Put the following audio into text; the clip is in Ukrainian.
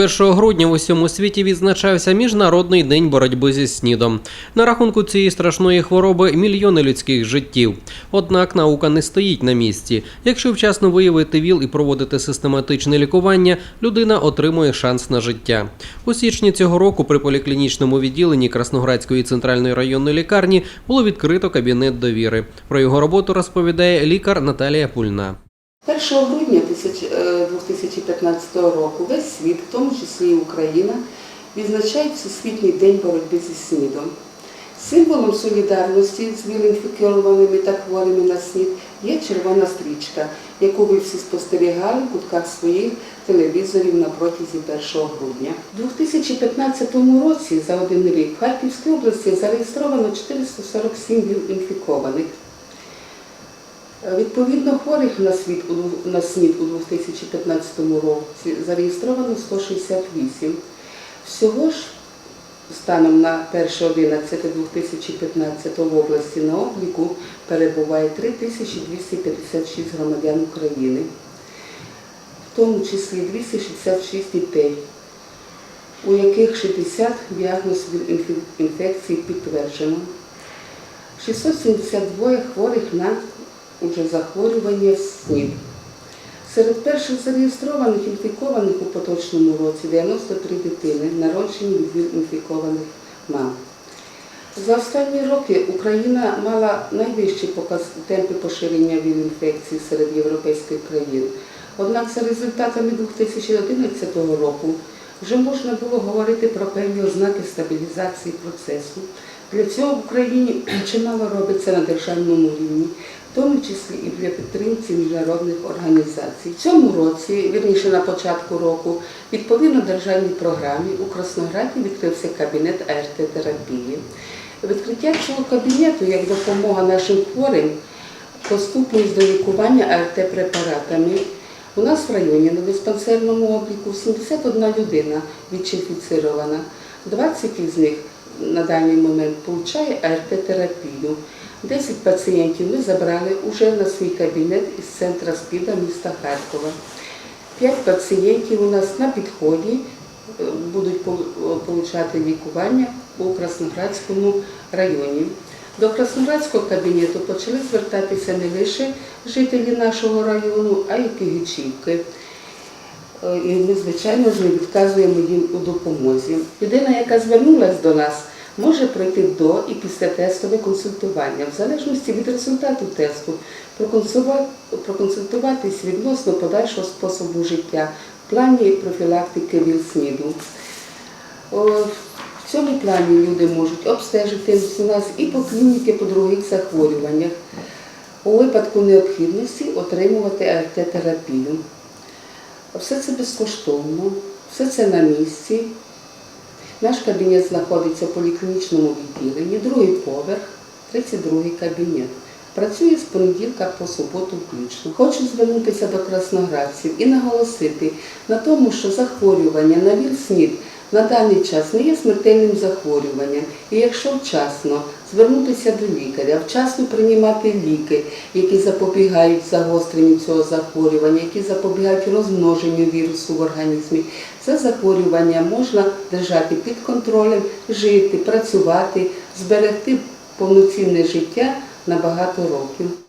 1 грудня в усьому світі відзначався Міжнародний день боротьби зі снідом. На рахунку цієї страшної хвороби мільйони людських життів. Однак наука не стоїть на місці. Якщо вчасно виявити ВІЛ і проводити систематичне лікування, людина отримує шанс на життя. У січні цього року при поліклінічному відділенні Красноградської центральної районної лікарні було відкрито кабінет довіри. Про його роботу розповідає лікар Наталія Пульна. 1 грудня 2015 року весь світ, в тому числі і Україна, відзначає Всесвітній день боротьби зі СНІДом. Символом солідарності з віл-інфікованими та хворими на СНІД є червона стрічка, яку ви всі спостерігали в кутках своїх телевізорів на протязі 1 грудня. У 2015 році за один рік в Харківській області зареєстровано 447 віл-інфікованих. Відповідно, хворих на, у- на СНІД у 2015 році зареєстровано 168. Всього ж станом на 1.11.2015 в області на обліку перебуває 3256 громадян України, в тому числі 266 дітей, у яких 60 діагноз інфекції підтверджено. 672 хворих на уже захворювання СНІД. Серед перших зареєстрованих інфікованих у поточному році 93 дитини, народжені від ВІЛ-інфікованих мам. За останні роки Україна мала найвищі темпи поширення ВІЛ-інфекції серед європейських країн. Однак за результатами 2011 року вже можна було говорити про певні ознаки стабілізації процесу. Для цього в Україні чимало робиться на державному рівні, в тому числі і для підтримки міжнародних організацій. В цьому році, вірніше на початку року, відповідно державній програмі у Краснограді відкрився кабінет АРТ-терапії. Відкриття цього кабінету як допомога нашим хворим поступність до лікування АРТ-препаратами. У нас в районі на диспансерному обліку 71 людина відчифіцирована. 20 із них на даний момент получає АРТ-терапію. 10 пацієнтів ми забрали уже на свій кабінет із центра СПІДа міста Харкова. 5 пацієнтів у нас на підході е, будуть отримати лікування у Красноградському районі. До Красноградського кабінету почали звертатися не лише жителі нашого району, а й Кигичівки. Е, І ми, звичайно ж, не відказуємо їм у допомозі. Людина, яка звернулася до нас, може пройти до і після тестове консультування, в залежності від результату тесту, проконсультуватись відносно подальшого способу життя в плані профілактики ВІЛ-СНІДу. В цьому плані люди можуть обстежити нас і по клініки по других захворюваннях, у випадку необхідності отримувати АРТ-терапію. Все це безкоштовно, все це на місці. Наш кабінет знаходиться в поліклінічному відділенні, другий поверх, 32 кабінет. Працює з понеділка по суботу включно. Хочу звернутися до красноградців і наголосити на тому, що захворювання на ВІЛ-СНІД на даний час не є смертельним захворюванням. І якщо вчасно звернутися до лікаря, вчасно приймати ліки, які запобігають загостренню цього захворювання, які запобігають розмноженню вірусу в організмі, це захворювання можна держати під контролем, жити, працювати, зберегти повноцінне життя на багато років.